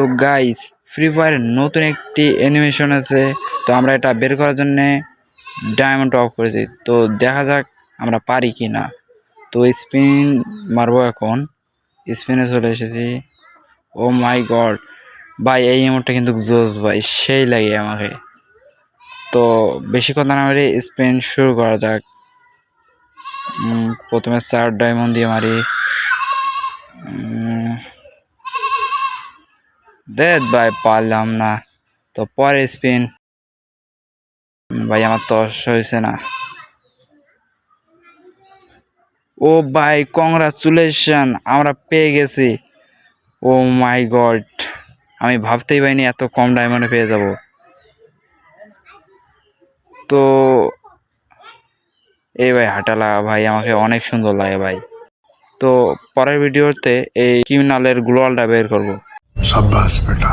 তো guys free fire নতুন একটি অ্যানিমেশন আছে, তো আমরা এটা বের করার জন্যে ডায়মন্ড অফ করেছি। তো দেখা যাক আমরা পারি কি না তো স্পিন মারবো এখন। স্পিনে চলে এসেছি। ও মাই গড ভাই, এই এমনটা কিন্তু জোস ভাই, সেই লাগে আমাকে। তো বেশি কথা না মারি স্পিন শুরু করা যাক। প্রথমে চার ডায়মন্ড দিয়ে মারি। দেখ ভাই পারলাম না। তো পরে স্পিন ভাই, আমার তো হয়েছে না। ও ভাই কংগ্রাচুলেশন আমরা পেয়ে গেছি। ও মাই গড আমি ভাবতেই পারিনি এত কম ডায়মন্ডে পেয়ে যাব। তো এই ভাই, হাঁটালা ভাই, আমাকে অনেক সুন্দর লাগে ভাই। তো পরের ভিডিওতে এই ক্রিমিনালের গ্লোয়ালটা বের করব। সাব্বাস বেটা।